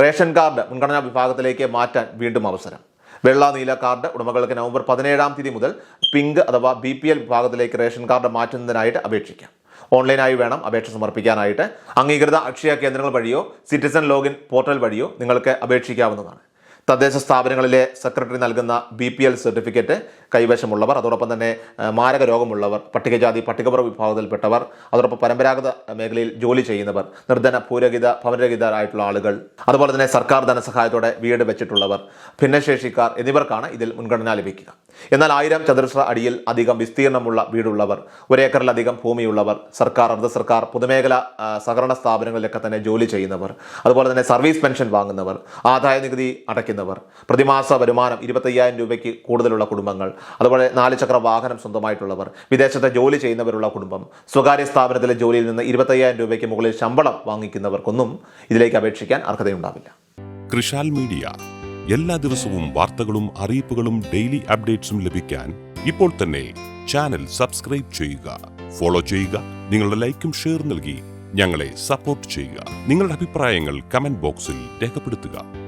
Ration card മുൻഗണനാ വിഭാഗത്തിലേക്ക് മാറ്റാൻ വീണ്ടും അവസരം. വെള്ള നീല കാർഡ് ഉടമകൾക്ക് നവംബർ പതിനേഴാം തീയതി മുതൽ പിങ്ക് അഥവാ ബി പി എൽ വിഭാഗത്തിലേക്ക് റേഷൻ കാർഡ് മാറ്റുന്നതിനായിട്ട് അപേക്ഷിക്കാം. ഓൺലൈനായി വേണം അപേക്ഷ സമർപ്പിക്കാനായിട്ട്. അംഗീകൃത അക്ഷയ കേന്ദ്രങ്ങൾ വഴിയോ സിറ്റിസൺ ലോഗിൻ പോർട്ടൽ വഴിയോ നിങ്ങൾക്ക് അപേക്ഷിക്കാവുന്നതാണ്. തദ്ദേശ സ്ഥാപനങ്ങളിലെ സെക്രട്ടറി നൽകുന്ന ബി പി എൽ സർട്ടിഫിക്കറ്റ് കൈവശമുള്ളവർ അതോടൊപ്പം തന്നെ മാരക രോഗമുള്ളവർ പട്ടികജാതി പട്ടികവർഗ വിഭാഗത്തിൽപ്പെട്ടവർ അതോടൊപ്പം പരമ്പരാഗത മേഖലയിൽ ജോലി ചെയ്യുന്നവർ നിർധന ഭൂരഹിത ഭവനരഹിതരായിട്ടുള്ള ആളുകൾ അതുപോലെ തന്നെ സർക്കാർ ധനസഹായത്തോടെ വീട് വെച്ചിട്ടുള്ളവർ ഭിന്നശേഷിക്കാർ എന്നിവർക്കാണ് ഇതിൽ മുൻഗണന ലഭിക്കുക. എന്നാൽ ആയിരം ചതുരശ്ര അടിയിൽ അധികം വിസ്തീർണമുള്ള വീടുള്ളവർ ഒരേക്കറിലധികം ഭൂമിയുള്ളവർ സർക്കാർ അർദ്ധ സർക്കാർ പൊതുമേഖല സഹകരണ സ്ഥാപനങ്ങളിലൊക്കെ തന്നെ ജോലി ചെയ്യുന്നവർ അതുപോലെ തന്നെ സർവീസ് പെൻഷൻ വാങ്ങുന്നവർ ആദായ നികുതി അടയ്ക്കുന്നവർ പ്രതിമാസ വരുമാനം ഇരുപത്തയ്യായിരം രൂപയ്ക്ക് കൂടുതലുള്ള കുടുംബങ്ങൾ. അതുപോലെ നാല് ചക്ര വാഹനം സ്വന്തമായിട്ടുള്ളവർ. വിദേശത്തെ ജോലി ചെയ്യുന്നവരുള്ള കുടുംബം. സ്വകാര്യ സ്ഥാപനത്തിലെ ജോലിയിൽ നിന്ന് ഇരുപത്തയ്യായിരം രൂപയ്ക്ക് മുകളിൽ ശമ്പളം വാങ്ങിക്കുന്നവർക്കൊന്നും ഇതിലേക്ക് അപേക്ഷിക്കാൻ അർഹതയുണ്ടാവില്ല. കൃഷാൽ മീഡിയ. എല്ലാ ദിവസവും വാർത്തകളും അറിയിപ്പുകളും ഡെയിലി അപ്ഡേറ്റ്സും ലഭിക്കാൻ ഇപ്പോൾ തന്നെ ചാനൽ സബ്സ്ക്രൈബ് ചെയ്യുക. ഫോളോ ചെയ്യുക. നിങ്ങളുടെ ലൈക്കും ഷെയർ നൽകി ഞങ്ങളെ സപ്പോർട്ട് ചെയ്യുക. നിങ്ങളുടെ അഭിപ്രായങ്ങൾ കമന്റ് ബോക്സിൽ രേഖപ്പെടുത്തുക.